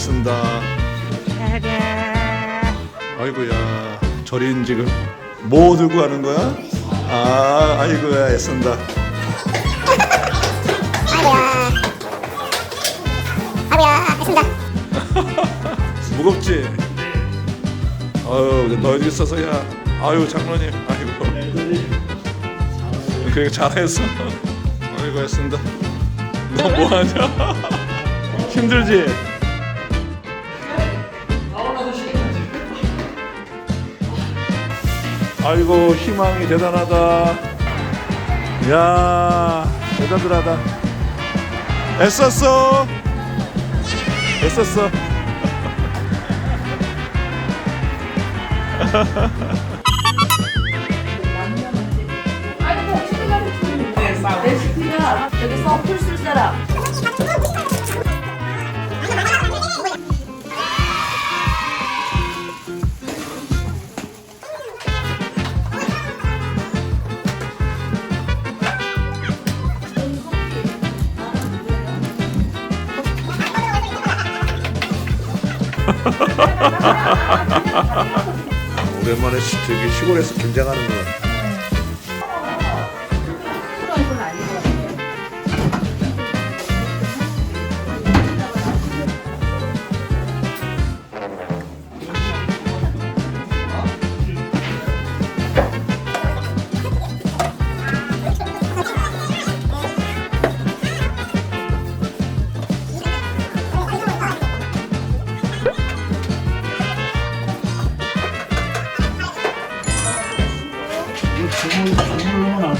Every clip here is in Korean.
애쓴다. 아이고야, 절인 지금 뭐 들고 가는 거야? 아, 아이고야, 애쓴다. 아구야 했습니다. 무겁지? 아유, 너 여기 있어서 야. 아유, 장로님, 아이고. 그래 잘했어. 아이고, 애쓴다. 너 뭐하냐? 힘들지? 아이고 희망이 대단하다. 야 대단하다. 애썼어. 애썼어. 레시피가 여기 서 풀 쓸 사람 오랜만에 시, 저기 시골에서 김장하는 거.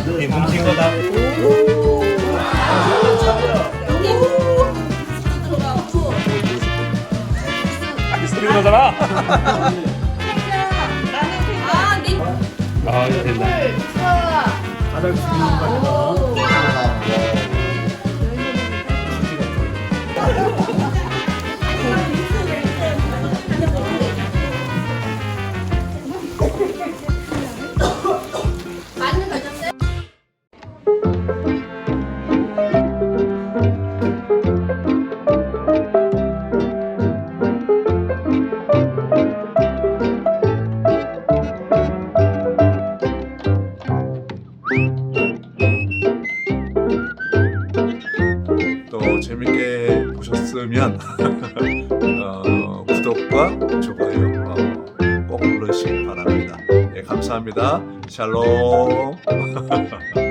또 재밌게 보셨으면 어, 구독과 좋아요 어, 꼭 눌러주시기 바랍니다. 예, 감사합니다. 샬롬.